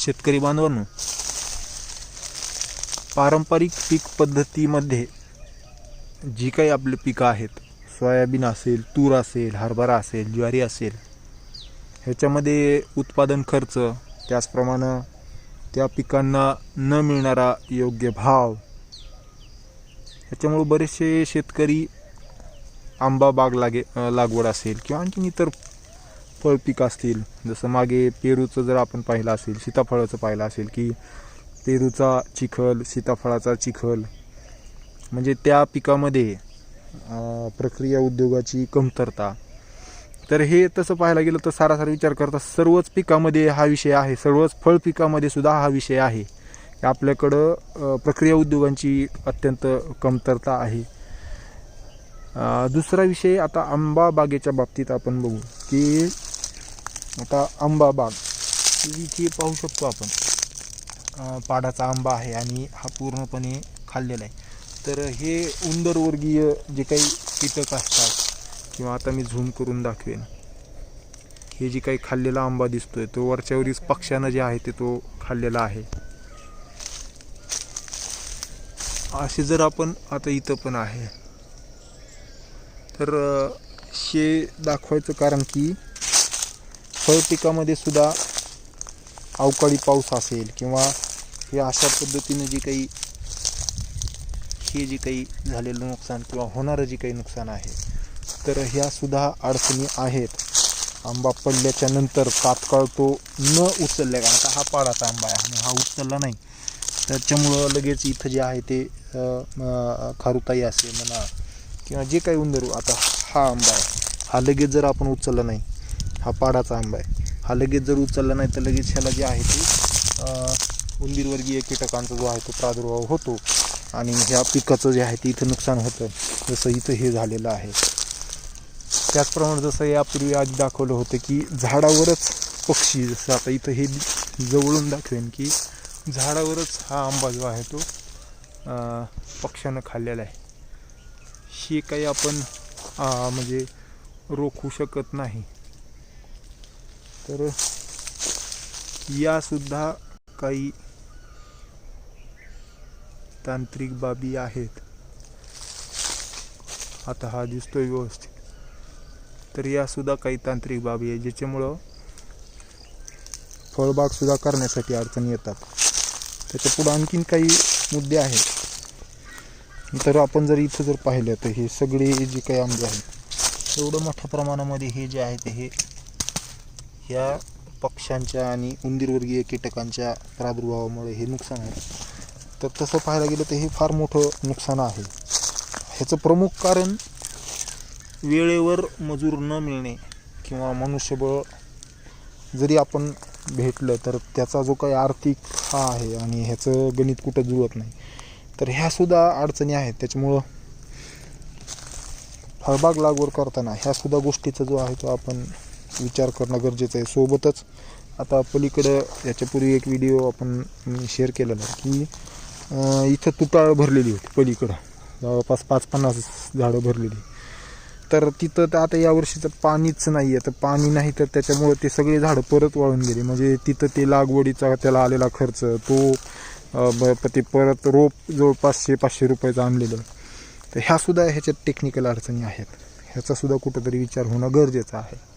शेतकरी बांधवांनो पारंपरिक पीक पद्धतीमध्ये जी काही आपली पिकं आहेत सोयाबीन असेल तूर असेल हरभरा असेल ज्वारी असेल ह्याच्यामध्ये उत्पादन खर्च त्याचप्रमाणे त्या पिकांना न मिळणारा योग्य भाव ह्याच्यामुळे बरेचसे शेतकरी आंबा बाग लागे लागवड असेल किंवा आणखीन इतर फळ असतील जसं मागे पेरूचं जर आपण पाहिलं असेल सीताफळाचं पाहिलं असेल की पेरूचा चिखल सीताफळाचा चिखल म्हणजे त्या पिकामध्ये प्रक्रिया उद्योगाची कमतरता. तर हे तसं पाहायला गेलं तर सारासार विचार करता सर्वच पिकामध्ये हा विषय आहे सर्वच फळ पिकामध्ये सुद्धा हा विषय आहे. आपल्याकडं प्रक्रिया उद्योगांची अत्यंत कमतरता आहे. दुसरा विषय आता आंबा बागेच्या बाबतीत आपण बघू की आता आंबा बाग. इथे पाहू शकतो आपण. पाडाचा आंबा आहे आणि हा पूर्णपणे खाल्लेला आहे. तर हे उंदरवर्गीय जे काही कीटक असतात किंवा आता मी झूम करून दाखवेन हे जे काही खाल्लेला आंबा दिसतोय तो वरच्यावरीच पक्ष्यानं जे आहे ते तो खाल्लेला आहे. असे जर आपण आता इथं पण आहे. तर शे हे दाखवायचं कारण की फळपिकामध्ये सुद्धा अवकाळी पाऊस असेल किंवा हे अशा पद्धतीनं जी काही हे जे काही झालेलं नुकसान किंवा होणारं जे काही नुकसान आहे तर ह्यासुद्धा अडचणी आहेत. आंबा पडल्याच्या नंतर तात्काळ तो न उचलल्या कारण आता हा पाडाचा आंबा आहे आणि हा उचलला नाही. त्याच्यामुळं लगेच इथं जे आहे ते खारुताई असेल म्हणा किंवा जे काही उंदर आता हा आंबा आहे हा लगेच जर आपण उचलला नाही हा पाडाचा आंबा आहे. हा लगेच जर उचलला नाही तर लगेच ह्याला जे आहे ते उंदीरवर्गीय कीटकांचा जो आहे तो प्रादुर्भाव होतो. आणि ह्या पिकाचं जे आहे ते इथं नुकसान होतं. जसं इथं हे झालेलं आहे. त्याचप्रमाणे जसं यापूर्वी आधी दाखवलं होतं की झाडावरच पक्षी जसं आता इथं हे जवळून दाखवेन की झाडावरच हा आंबा जो आहे तो पक्ष्यानं खाल्लेला आहे. हे काही आपण म्हणजे रोखू शकत नाही. तर यासुद्धा काही तांत्रिक बाबी आहेत. आता हा दिसतोय व्यवस्थित. तर या सुद्धा काही तांत्रिक बाबी आहे ज्याच्यामुळं फळबाग सुद्धा करण्यासाठी अडचणी येतात. त्याच्या पुढं आणखीन काही मुद्दे आहेत. तर आपण जर इथं जर पाहिलं तर हे सगळे जे काही आंबे आहेत एवढं मोठ्या प्रमाणामध्ये हे जे आहे ते हे ह्या पक्ष्यांच्या आणि उंदीरवर्गीय कीटकांच्या प्रादुर्भावामुळे हे नुकसान आहे. तर तसं पाहायला गेलं तर हे फार मोठं नुकसान आहे. ह्याचं प्रमुख कारण वेळेवर मजूर न मिळणे किंवा मनुष्यबळ जरी आपण भेटलं तर त्याचा जो काही आर्थिक हा आहे आणि ह्याचं गणित कुठं जुळत नाही तर ह्यासुद्धा अडचणी आहेत. त्याच्यामुळं फळबाग लागवड करताना ह्यासुद्धा गोष्टीचा जो आहे तो आपण विचार करणं गरजेचं आहे. सोबतच आता पलीकडं याच्यापूर्वी एक व्हिडिओ आपण शेअर केलेला की इथं तुटाळ भरलेली होती पलीकडं. जवळपास पाच पन्नास झाडं भरलेली. तर तिथं तर आता यावर्षी तर पाणीच नाही आहे तर पाणी नाही तर त्याच्यामुळं ते सगळे झाडं परत वाळून गेले. म्हणजे तिथं ते लागवडीचा त्याला आलेला खर्च तो ब- ते परत रोप जवळपासशे पाचशे रुपयाचं आणलेलं. तर ह्यासुद्धा ह्याच्यात टेक्निकल अडचणी आहेत. ह्याचासुद्धा कुठंतरी विचार होणं गरजेचं आहे.